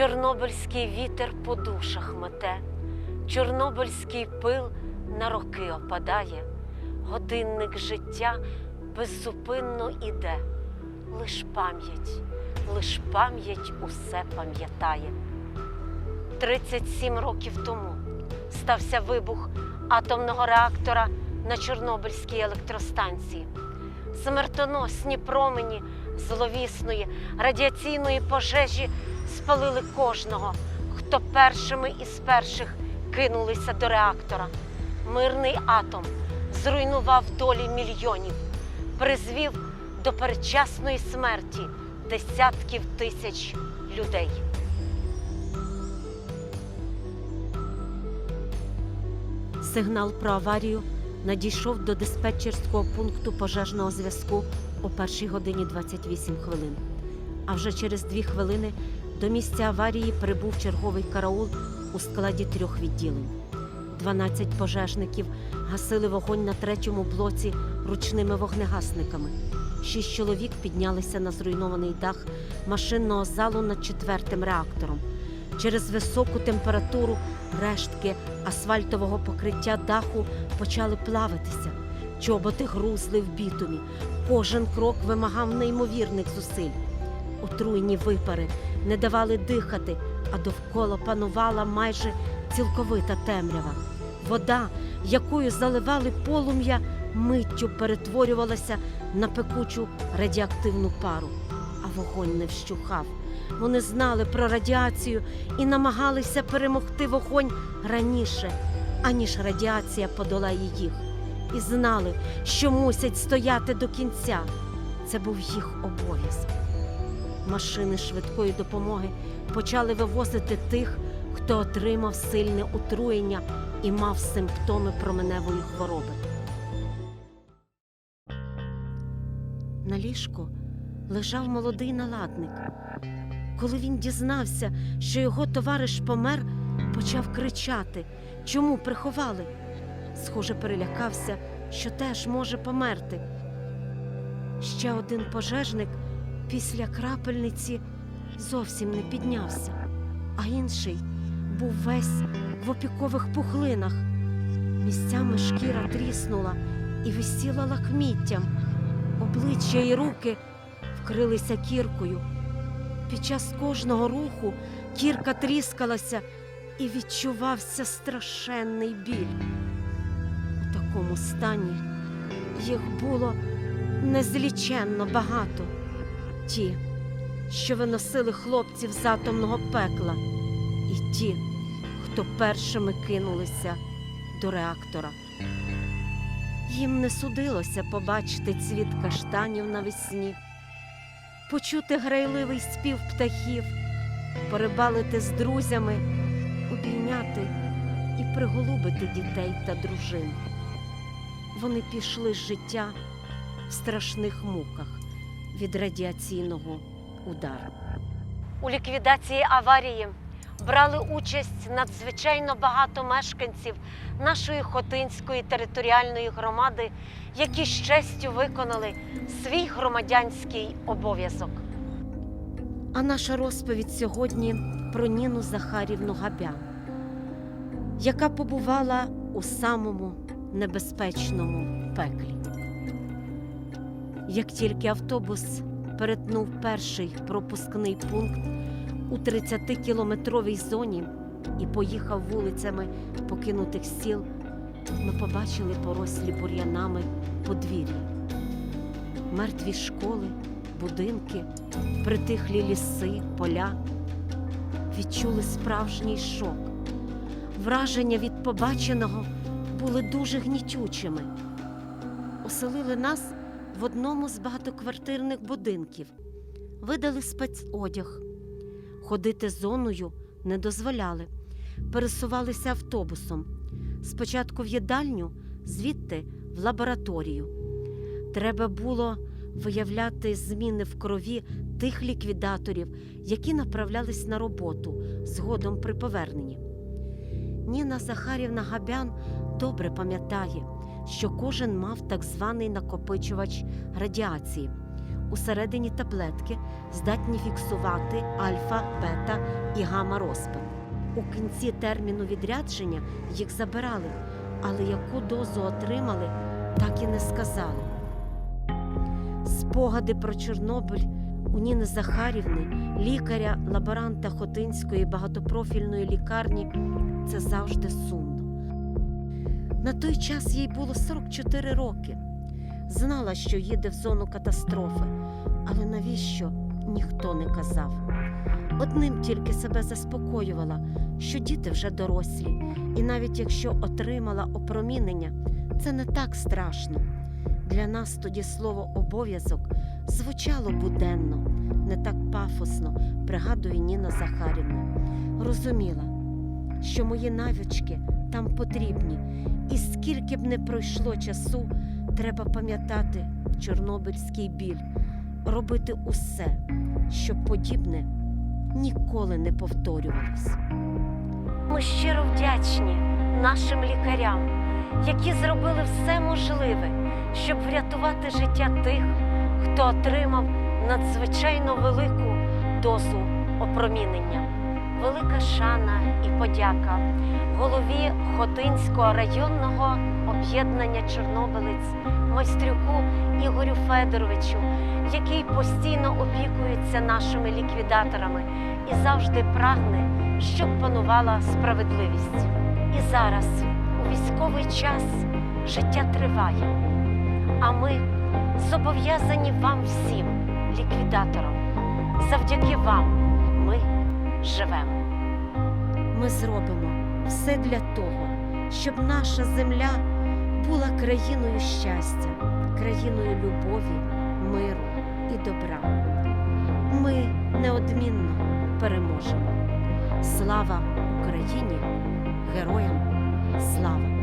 Чорнобильський вітер по душах мете, Чорнобильський пил на роки опадає, годинник життя беззупинно іде. Лиш пам'ять, лиш пам'ять усе пам'ятає. 37 років тому стався вибух атомного реактора на Чорнобильській електростанції. Смертоносні промені зловісної радіаційної пожежі спалили кожного, хто першими із перших кинулися до реактора. Мирний атом зруйнував долі мільйонів, призвів до передчасної смерті десятків тисяч людей. Сигнал про аварію надійшов до диспетчерського пункту пожежного зв'язку о 1 годині 28 хвилин. А вже через дві хвилини до місця аварії прибув черговий караул у складі трьох відділень. 12 пожежників гасили вогонь на третьому блоці ручними вогнегасниками. Шість чоловік піднялися на зруйнований дах машинного залу над четвертим реактором. Через високу температуру рештки асфальтового покриття даху почали плавитися. Чоботи грузли в бітумі. Кожен крок вимагав неймовірних зусиль. Отруйні випари не давали дихати, а довкола панувала майже цілковита темрява. Вода, якою заливали полум'я, миттю перетворювалася на пекучу радіоактивну пару, а вогонь не вщухав. Вони знали про радіацію і намагалися перемогти вогонь раніше, аніж радіація подолає їх. І знали, що мусять стояти до кінця. Це був їх обов'язок. Машини швидкої допомоги почали вивозити тих, хто отримав сильне отруєння і мав симптоми променевої хвороби. На ліжку лежав молодий наладник. Коли він дізнався, що його товариш помер, почав кричати, чому приховали. Схоже, перелякався, що теж може померти. Ще один пожежник після крапельниці зовсім не піднявся, а інший був весь в опікових пухлинах. Місцями шкіра тріснула і висіла лахміттям. Обличчя і руки вкрилися кіркою. Під час кожного руху кірка тріскалася і відчувався страшенний біль. У такому стані їх було незліченно багато. Ті, що виносили хлопців з атомного пекла, і ті, хто першими кинулися до реактора. Їм не судилося побачити цвіт каштанів навесні, почути грайливий спів птахів, порибалити з друзями, обійняти і приголубити дітей та дружин. Вони пішли з життя в страшних муках від радіаційного удару. У ліквідації аварії брали участь надзвичайно багато мешканців нашої Хотинської територіальної громади, які з честю виконали свій громадянський обов'язок. А наша розповідь сьогодні про Ніну Захарівну Габян, яка побувала у самому небезпечному пеклі. Як тільки автобус перетнув перший пропускний пункт у 30-кілометровій зоні і поїхав вулицями покинутих сіл, ми побачили порослі бур'янами подвір'я. Мертві школи, будинки, притихлі ліси, поля. Відчули справжній шок. Враження від побаченого були дуже гнітючими. Оселили нас в одному з багатоквартирних будинків, видали спецодяг. Ходити зоною не дозволяли, пересувалися автобусом. Спочатку в їдальню, звідти в лабораторію. Треба було виявляти зміни в крові тих ліквідаторів, які направлялись на роботу згодом при поверненні. Ніна Захарівна Габян добре пам'ятає, що кожен мав так званий накопичувач радіації. Усередині таблетки здатні фіксувати альфа, бета і гамма розпад. У кінці терміну відрядження їх забирали, але яку дозу отримали, так і не сказали. Спогади про Чорнобиль у Ніни Захарівни, лікаря, лаборанта Хотинської багатопрофільної лікарні, це завжди сумно. На той час їй було 44 роки. Знала, що їде в зону катастрофи, але навіщо ніхто не казав. Одним тільки себе заспокоювала, що діти вже дорослі, і навіть якщо отримала опромінення, це не так страшно. Для нас тоді слово обов'язок звучало буденно, не так пафосно, пригадує Ніна Захарівна. Розуміла, що мої навички там потрібні, і скільки б не пройшло часу, треба пам'ятати чорнобильський біль, робити усе, щоб подібне ніколи не повторювалось. Ми щиро вдячні нашим лікарям, які зробили все можливе, щоб врятувати життя тих, хто отримав надзвичайно велику дозу опромінення. Велика шана і подяка голові Хотинського районного об'єднання Чорнобилець майстрюку Ігорю Федоровичу, який постійно опікується нашими ліквідаторами і завжди прагне, щоб панувала справедливість. І зараз, у військовий час, життя триває. А ми зобов'язані вам всім, ліквідаторам. Завдяки вам ми живемо. Ми зробимо все для того, щоб наша земля була країною щастя, країною любові, миру і добра. Ми неодмінно переможемо. Слава Україні! Героям слава!